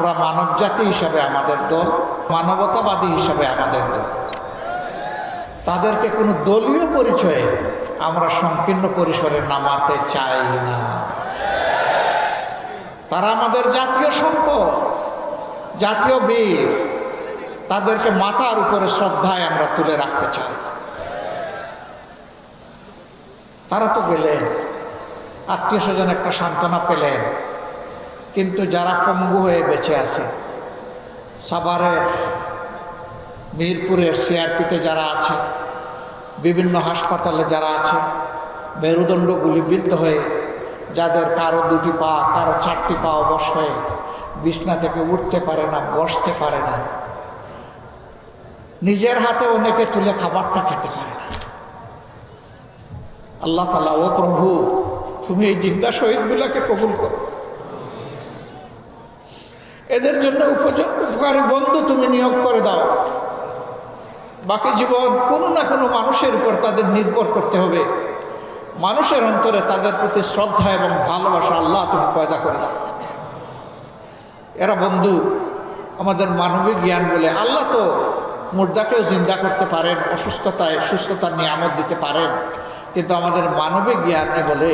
আমরা মানব জাতি হিসাবে আমাদের দল, মানবতাবাদী হিসাবে আমাদের দল। তাদেরকে কোনো দলীয় পরিচয়ে আমরা সংকীর্ণ পরিসরে নামাতে চাই না। তারা আমাদের জাতীয় সম্পদ, জাতীয় বীর, তাদেরকে মাথার উপরে শ্রদ্ধায় আমরা তুলে রাখতে চাই। তারা তো গেলেন, আত্মীয় স্বজন একটা সান্ত্বনা পেলেন। কিন্তু যারা পঙ্গু হয়ে বেঁচে আছে, সাভারের মিরপুরের সিআরপিতে যারা আছে, বিভিন্ন হাসপাতালে যারা আছে মেরুদণ্ড গুলিবিদ্ধ হয়ে যাদের কারও দুটি পা, কারও চারটি পা অবশ হয়ে বিছনা থেকে উঠতে পারে না, বসতে পারে না, নিজের হাতে অনেকে তুলে খাবারটা খেতে পারে না। আল্লাহ তালা ও প্রভু, তুমি এই জিন্দা শহীদগুলোকে কবুল করো। এদের জন্য উপকারী বন্ধু তুমি নিয়োগ করে দাও। বাকি জীবন কোনো না কোনো মানুষের উপর তাদের নির্ভর করতে হবে। মানুষের অন্তরে তাদের প্রতি শ্রদ্ধা এবং ভালোবাসা আল্লাহ তুমি পয়দা করে দাও। এরা বন্ধু, আমাদের মানবিক জ্ঞান বলে আল্লাহ তো মুর্দাকেও জিন্দা করতে পারেন, অসুস্থতায়, সুস্থতার নিয়ামত দিতে পারেন। কিন্তু আমাদের মানবিক জ্ঞানে বলে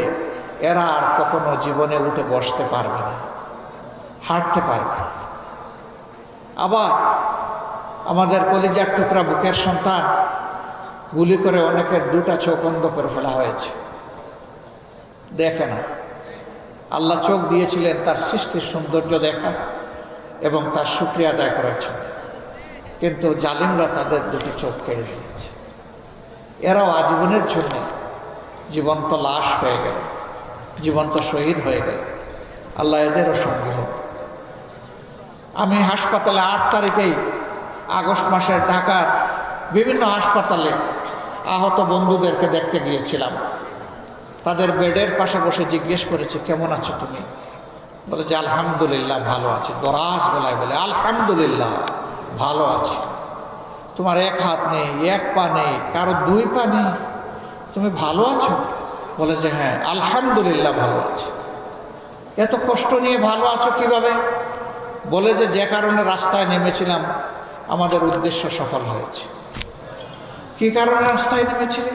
এরা আর কখনো জীবনে উঠে বসতে পারবে না। হাঁটতে পারবে আবার আমাদের কলিজার টুকরা বুকের সন্তান গুলি করে অনেকের দুটা চোখ বন্ধ করে ফেলা হয়েছে। দেখে না। আল্লাহ চোখ দিয়েছিলেন তার সৃষ্টির সৌন্দর্য দেখা এবং তার সুক্রিয়া আদায় করার জন্য। কিন্তু জালিমরা তাদের দুটি চোখ কেড়ে দিয়েছে এরাও আজীবনের জন্য জীবন্ত লাশ হয়ে গেল, জীবন্ত শহীদ হয়ে গেল। আল্লাহ এদেরও সঙ্গে আমি হাসপাতালে আট তারিখেই আগস্ট মাসের ঢাকার বিভিন্ন হাসপাতালে আহত বন্ধুদেরকে দেখতে গিয়েছিলাম। তাদের বেডের পাশে বসে জিজ্ঞেস করেছি, কেমন আছো তুমি? বলে যে, আলহামদুলিল্লাহ ভালো আছি। দরাজ গলায় বলে, আলহামদুলিল্লাহ ভালো আছি। তোমার এক হাত নেই, এক পা নেই, কারও দুই পা নেই। তুমি ভালো আছো? বলে যে হ্যাঁ আলহামদুলিল্লাহ ভালো আছি। এত কষ্ট নিয়ে ভালো আছো কীভাবে? বলে যে যে কারণে রাস্তায় নেমেছিলাম, আমাদের উদ্দেশ্য সফল হয়েছে। কি কারণে রাস্তায় নেমেছিলে?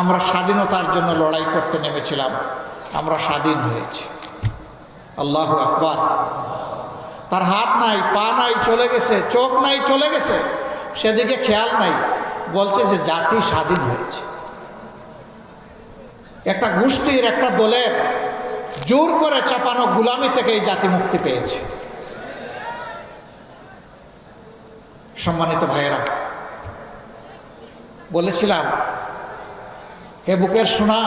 আমরা স্বাধীনতার জন্য লড়াই করতে নেমেছিলাম, আমরা স্বাধীন হয়েছি। আল্লাহ আকবার। তার হাত নাই, পা নাই, চলে গেছে, চোখ নাই, চলে গেছে, সেদিকে খেয়াল নাই, বলছে যে জাতি স্বাধীন হয়েছে। একটা গোষ্ঠীর, একটা দলের জোর করে চাপানো গুলামি থেকে এই জাতি মুক্তি পেয়েছে। সম্মানিত ভাইয়েরা, বলেছিলাম, হে বুকের সোনা,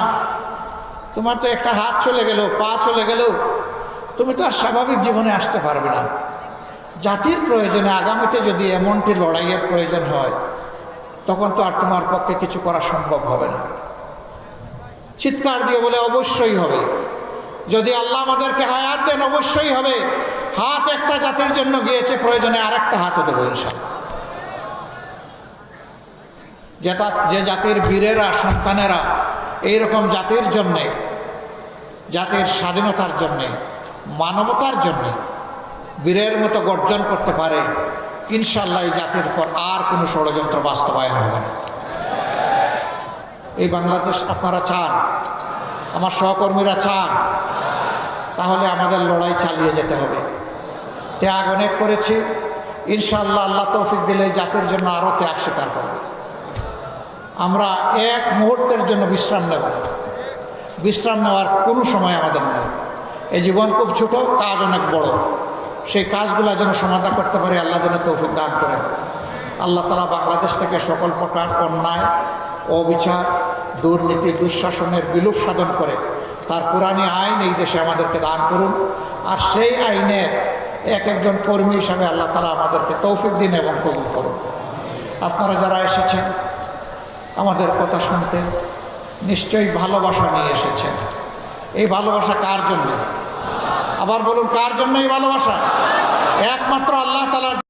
তোমার তো একটা হাত চলে গেল, পা চলে গেল, তুমি তো আর স্বাভাবিক জীবনে আসতে পারবে না। জাতির প্রয়োজনে আগামীতে যদি এমনটি লড়াইয়ের প্রয়োজন হয়, তখন তো আর তোমার পক্ষে কিছু করা সম্ভব হবে না। চিৎকার দিয়ে বলে, অবশ্যই হবে। যদি আল্লাহ আমাদেরকে হায়াত দেন, অবশ্যই হবে। হাত একটা জাতির জন্য গিয়েছে, প্রয়োজনে আর একটা হাতও দেবো ইনশাল্লাহ যে যে জাতির বীরেরা, সন্তানেরা এইরকম জাতির জন্যে, জাতির স্বাধীনতার জন্যে, মানবতার জন্যে বীরের মতো গর্জন করতে পারে, ইনশাল্লাহ এই জাতির পর আর কোনো ষড়যন্ত্র বাস্তবায়ন হবে না। এই বাংলাদেশ আপনারা চান, আমার সহকর্মীরা চান, তাহলে আমাদের লড়াই চালিয়ে যেতে হবে। ত্যাগ অনেক করেছি, ইনশাল্লাহ আল্লাহ তৌফিক দিলে জাতির জন্য আরও ত্যাগ স্বীকার করব। আমরা এক মুহূর্তের জন্য বিশ্রাম নেব। বিশ্রাম নেওয়ার কোনো সময় আমাদের নেই। এই জীবন খুব ছোট, কাজ অনেক বড়। সেই কাজগুলো যেন সমাধান করতে পারি, আল্লাহ যেন তৌফিক দান করেন। আল্লাহ তালা বাংলাদেশ থেকে সকল প্রকার অন্যায়, অবিচার, দুর্নীতি, দুঃশাসনের বিলুপ সাধন করে, তার পুরানি আইন এই দেশে আমাদেরকে দান করুন। আর সেই আইনের এক একজন কর্মী হিসাবে আল্লাহ তালা আমাদেরকে তৌফিক দিন এবং কবুল করুন। আপনারা যারা এসেছেন আমাদের কথা শুনতে নিশ্চয়ই ভালোবাসা নিয়ে এসেছেন। এই ভালোবাসা কার জন্য? আবার বলুন, কার জন্য এই ভালোবাসা? একমাত্র আল্লাহ তালার